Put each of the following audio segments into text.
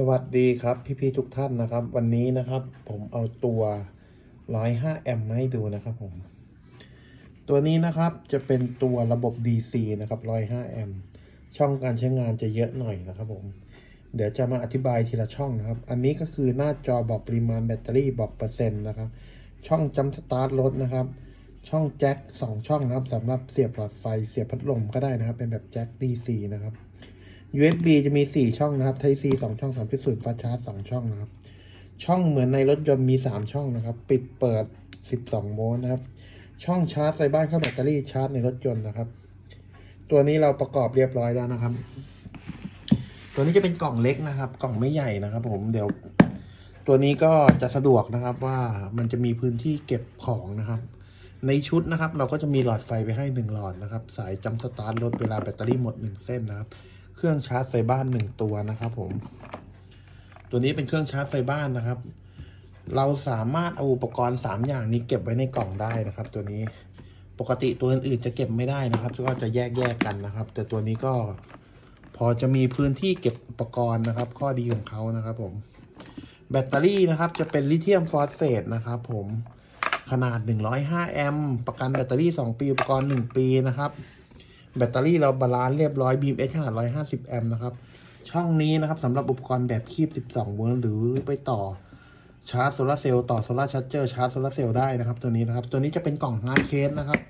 สวัสดีครับพี่ๆทุกท่านนะครับ วันนี้นะครับ ผมเอาตัว 105 แอมป์มาให้ดูนะครับผม ตัวนี้นะครับจะเป็นตัวระบบ DC นะครับ 105 แอมป์ช่องการใช้งานจะเยอะหน่อยนะครับผม เดี๋ยวจะมาอธิบายทีละช่องนะครับ อันนี้ก็คือหน้าจอบอกปริมาณแบตเตอรี่บอกเปอร์เซ็นต์นะครับ ช่องจำสตาร์ทรถนะครับ ช่องแจ็ค2ช่องนะครับสำหรับเสียบหลอดไฟเสียบพัดลมก็ได้นะครับ เป็นแบบแจ็ค DC นะครับ USB จะมี 4 ช่องนะครับ Type C 2 ช่อง3 0ฟาชาร์จ2ช่องนะครับ ช่องเหมือนในรถยนต์มี 3 ช่องนะครับ ปิดเปิด 12 โวลต์นะครับ ช่องชาร์จไฟบ้านเข้าแบตเตอรี่ชาร์จในรถยนต์นะครับ ตัวนี้เราประกอบเรียบร้อยแล้วนะครับ ตัวนี้จะเป็นกล่องเล็กนะครับ กล่องไม่ใหญ่นะครับ ผมเดี๋ยว ตัวนี้ก็จะสะดวกนะครับว่ามันจะมีพื้นที่เก็บของนะครับในชุดนะครับ เราก็จะมีหลอดไฟไปให้หนึ่งหลอดนะครับ สายจำสตาร์ทรถเวลาแบตเตอรี่หมดหนึ่งเส้นนะครับ เครื่องชาร์จไฟบ้านหนึ่งตัวนะครับ ผม ตัวนี้เป็นเครื่องชาร์จไฟบ้านนะครับ เราสามารถเอาอุปกรณ์สามอย่างนี้เก็บไว้ในกล่องได้นะครับ ตัวนี้ปกติตัวอื่นๆจะเก็บไม่ได้นะครับ ก็จะแยกแยกกันนะครับ แต่ตัวนี้ก็พอจะมีพื้นที่เก็บอุปกรณ์นะครับ ข้อดีของเขานะครับ ผม แบตเตอรี่นะครับ จะเป็นลิเธียมฟอสเฟตนะครับ ผมขนาด 105 แอมป์ประกันแบตเตอรี่ 2 ปี อุปกรณ์ 1 ปีนะครับ แบตเตอรี่เราบาลานซ์เรียบร้อยบีมเอชขนาด150 แอมป์นะครับ ช่องนี้นะครับสำหรับอุปกรณ์แบบคีบ 12 โวลต์หรือไปต่อชาร์จโซลาร์เซลล์ต่อโซลาร์ชาร์จเจอร์ชาร์จโซลาร์เซลล์ได้นะครับตัวนี้นะครับ ตัวนี้จะเป็นกล่องฮาร์ดเคสนะครับ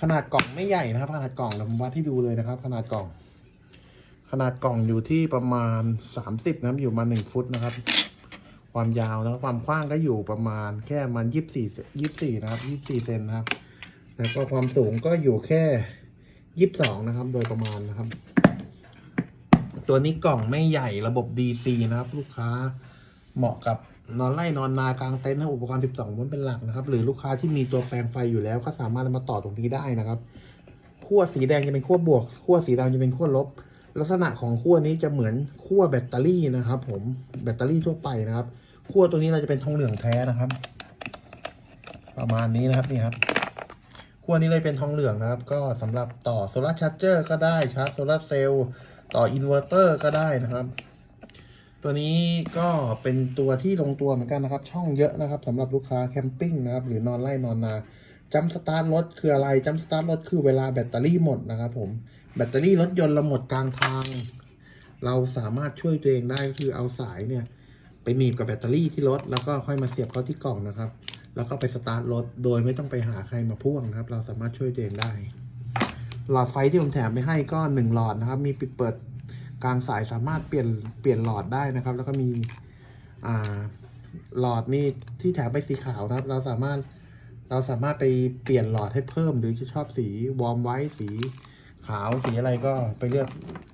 ขนาดกล่องไม่ใหญ่นะครับ ขนาดกล่องเดี๋ยวผมวัดให้ดูเลยนะครับ ขนาดกล่อง ขนาดกล่องอยู่ที่ประมาณ 30 นะอยู่มา 1 ฟุตนะครับ ความยาวนะคความกว้างก็อยู่ประมาณแค่มันยี่สิบสี่ยี่สิบสี่นะครับยี่สิบสี่เซนนะครับ แล้วก็ความสูงก็อยู่แค่ ยี่สิบสองนะครับ โดยประมาณนะครับ ตัวนี้กล่องไม่ใหญ่ระบบ DC นะครับ ลูกค้าเหมาะกับนอนไล่นอนนากลางเต็นท์นะอุปกรณ์ 12โวลต์เป็นหลักนะครับ หรือลูกค้าที่มีตัวแปลงไฟอยู่แล้วก็สามารถมาต่อตรงนี้ได้นะครับขั้วสีแดงจะเป็นขั้วบวกขั้วสีดำจะเป็นขั้วลบ ลักษณะของขั้วนี้จะเหมือนขั้วแบตเตอรี่นะครับ ผมแบตเตอรี่ทั่วไปนะครับขั้วตัวนี้เราจะเป็นทองเหลืองแท้นะครับ ประมาณนี้นะครับนี่ครับ ขั้วนี้เลยเป็นทองเหลืองนะครับ ก็สำหรับต่อโซลาร์ชาร์จเจอร์ก็ได้ชาร์จโซลาร์เซลล์ต่ออินเวอร์เตอร์ก็ได้นะครับ ตัวนี้ก็เป็นตัวที่ลงตัวเหมือนกันนะครับ ช่องเยอะนะครับสำหรับลูกค้าแคมปิ้งนะครับ หรือนอนไล่นอนนาจัมสตาร์ทรถคืออะไรจัมสตาร์ทรถคือเวลาแบตเตอรี่หมดนะครับผมแบตเตอรี่รถยนต์เราหมดกลางทาง เราสามารถช่วยตัวเองได้ก็คือเอาสายเนี่ย ไปหนีบกับแบตเตอรี่ที่รถแล้วก็ค่อยมาเสียบเข้าที่กล่องนะครับ แล้วก็ไปสตาร์ทรถโดยไม่ต้องไปหาใครมาพ่วงนะครับ เราสามารถช่วยเองได้ หลอดไฟที่ผมแถมไปให้ก็หนึ่งหลอดนะครับ มีปิดเปิดกลางสายสามารถเปลี่ยนเปลี่ยนหลอดได้นะครับ แล้วก็มีอ่าหลอดมีที่แถมไปสีขาวนะครับ เราสามารถเราสามารถไปเปลี่ยนหลอดให้เพิ่ม หรือจะชอบสีวอร์มไว้สีขาวสีอะไรก็ไปเลือก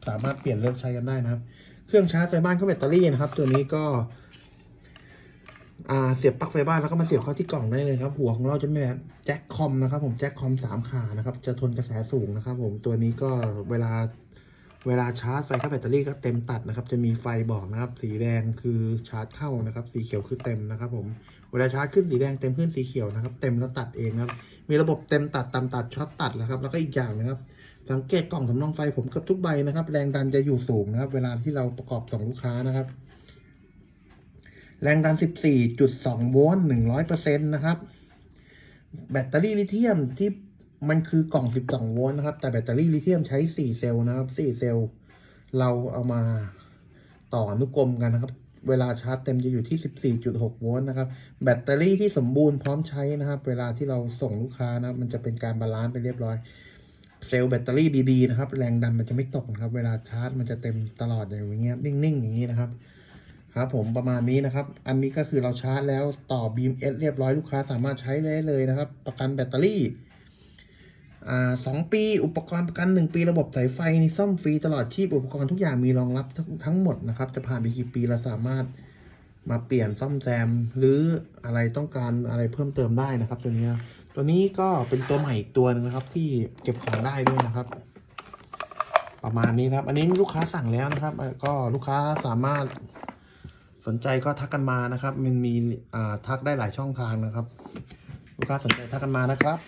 สามารถเปลี่ยนเลือกใช้กันได้นะครับ เครื่องชาร์จไฟบ้านเข้าแบตเตอรี่นะครับ ตัวนี้ก็ อ่าเสียบปลั๊กไฟบ้านแล้วก็มาเสียบเข้าที่กล่องได้เลยครับ หัวของเราจะไม่แบบแจ็คคอมนะครับ ผมแจ็คคอมสามขานะครับ จะทนกระแสสูงนะครับ ผมตัวนี้ก็เวลาเวลาชาร์จไฟเข้าแบตเตอรี่ก็เต็มตัดนะครับ จะมีไฟบอกนะครับ สีแดงคือชาร์จเข้านะครับ สีเขียวคือเต็มนะครับ ผมเวลาชาร์จขึ้นสีแดงเต็มขึ้นสีเขียวนะครับ เต็มแล้วตัดเองครับ มีระบบเต็มตัดตามตัดช็อตตัดแล้วครับ แล้วก็อีกอย่างนะครับ สังเกตกล่องสำรองไฟผมกับทุกใบนะครับ แรงดันจะอยู่สูงนะครับ เวลาที่เราประกอบส่งลูกค้านะครับ แรงดัน 14.2 โวลต์ 100%นะครับ แบตเตอรี่ลิเธียมที่มันคือกล่อง 12 โวลต์นะครับ แต่แบตเตอรี่ลิเธียมใช้ 4 เซลล์นะครับ 4 เซลล์ เราเอามาต่ออนุกรมกันนะครับ เวลาชาร์จเต็มจะอยู่ที่ 14.6 โวลต์นะครับ แบตเตอรี่ที่สมบูรณ์พร้อมใช้นะครับ เวลาที่เราส่งลูกค้านะครับมันจะเป็นการบาลานซ์ไปเรียบร้อย เซลล์แบตเตอรี่ดีๆนะครับ แรงดันมันจะไม่ตกนะครับ เวลาชาร์จมันจะเต็มตลอดอย่างเงี้ย นิ่งๆอย่างนี้นะครับ ครับผมประมาณนี้นะครับ อันนี้ก็คือเราชาร์จแล้วต่อ Beam S เรียบร้อยลูกค้าสามารถใช้ได้เลยนะครับ ประกันแบตเตอรี่สองปีอุปกรณ์ประกันหนึ่งปีระบบสายไฟนี่ซ่อมฟรีตลอดชีพอุปกรณ์ทุกอย่างมีรองรับทั้งหมดนะครับ จะผ่านไปกี่ปีเราสามารถมาเปลี่ยนซ่อมแซม หรืออะไรต้องการอะไรเพิ่มเติมได้นะครับ ตัวนี้นะตัวนี้ก็เป็นตัวใหม่อีกตัวหนึงนะครับ ที่เก็บของได้ด้วยนะครับ ประมาณนี้ครับ อันนี้ลูกค้าสั่งแล้วนะครับ ก็ลูกค้าสามารถ สนใจก็ทักกันมานะครับ มันมีทักได้หลายช่องทางนะครับ ลูกค้าสนใจทักกันมานะครับ